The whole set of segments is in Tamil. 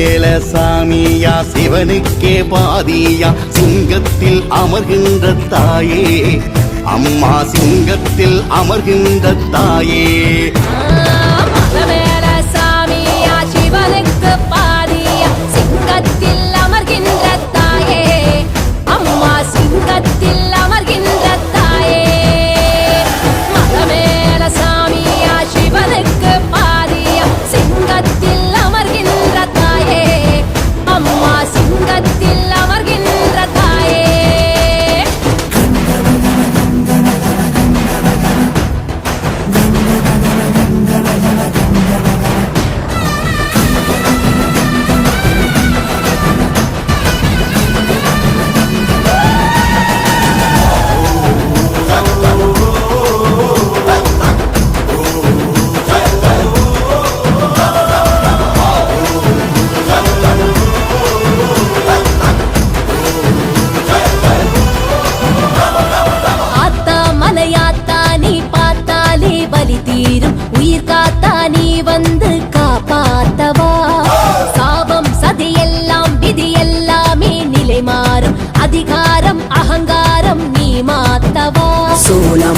மலமேல சாமியா சிவனுக்கே பாதியா சிங்கத்தில் அமர்கின்ற தாயே. அம்மா சிங்கத்தில் அமர்கின்ற தாயே.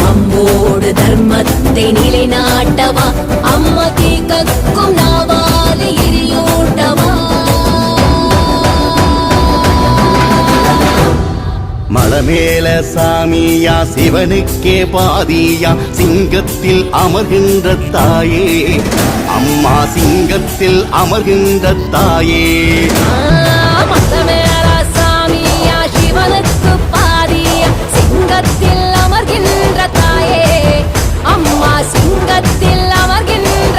அம்போடு தர்மத்தை நிலைநாட்டவா? அம்மா கக்கும் நாவாலே எரியூட்டவா? மலமேல சாமியா சிவனுக்கே பாதியா சிங்கத்தில் அமர்கின்ற தாயே. அம்மா சிங்கத்தில் அமர்கின்ற தாயே. சிங்கத்தில் அமர்கின்ற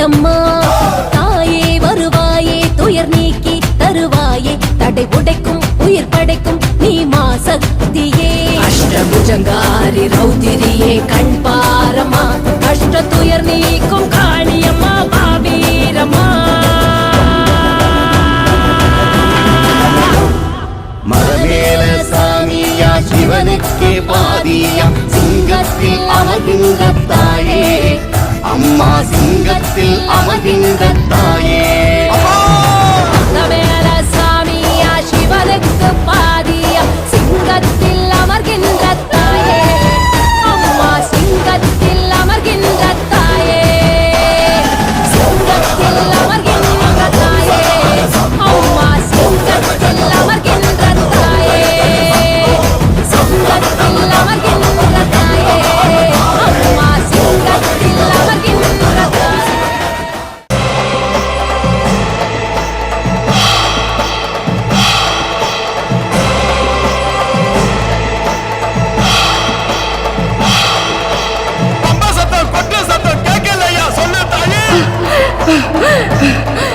காட்டம்மா தாயே வருவாயே துயர் நீக்கி தருவாயே. தடை உடைக்கும் உயிர் படைக்கும் நீ மா சக்தியே அஷ்டபுஜங்காரி ரௌதிரியே கண் பாரம்மா அஷ்ட துயர் நீக்கும் காளியம்மா பாவீரம்மா மலமேல சாமியா சிவனுக்கே பாதியா. சிங்கத்தில் அமர்கின்ற தாயே. அம்மா சிங்கத்தில் அமர்கின்ற தாயே. Ha ha ha!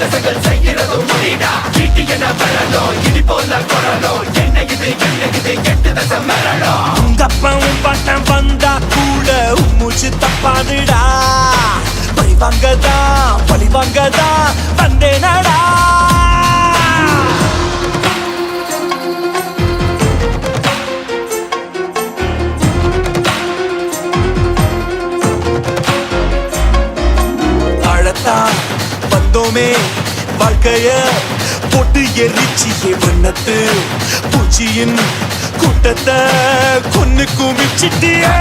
சாகசங்கள் செய்கிறதும் முடிடா கீட்டி என்ன வரணும் இடி போல குரலும் என்ன இது என்ன இது கெட்டு தசை மரணும் உங்க அப்பன் பட்டம் வந்தா கூட மூச்சு தப்பாதுடா பழிவாங்கதா பழிவாங்கதா வந்தேனடா. வாழ்க்கைய பொட்டு எரிச்சியே வண்ணத்து பூச்சியின் கூட்டத்தை கொன்னு குமிச்சிட்டியே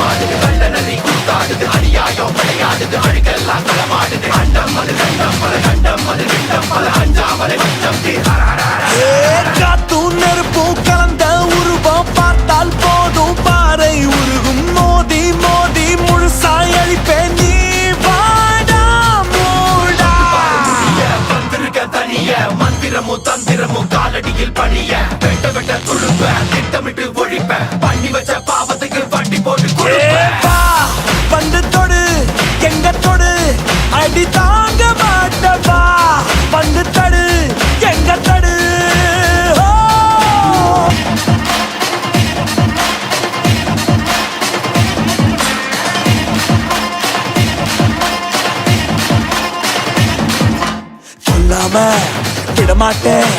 மாடுது அநியாயம் விளையாடுது அழுக்கெல்லாம் களமாடுது அண்டம் அது கண்டம் பல கண்டம் அது விண்டம் பல அஞ்சாமலை காத்தும் நெருப்பும் கலந்த உருவம் பார்த்தால் வெட்ட திட்டமிட்டு ஒழிப்ப. பண்ணி வச்ச பாவத்துக்கு வட்டி போட்டு கொடுப்ப. வந்து தொடு எங்க தொடு அடி தாங்க வந்து தடு எங்க தடு. சொல்லாம விடமாட்டேன்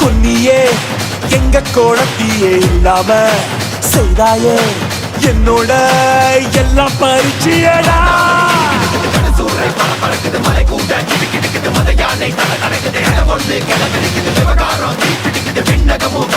கொன்னியே எங்க கோழத்தியே இல்லாம செய்தாயே? என்னோட எல்லாம் பரிச்சியடா சூறை மலை கூட கிடு மத யானை தலை நடக்குது அட ஒண்ணு விவகாரம் தீப்பிடிக்குது விண்ணகமும்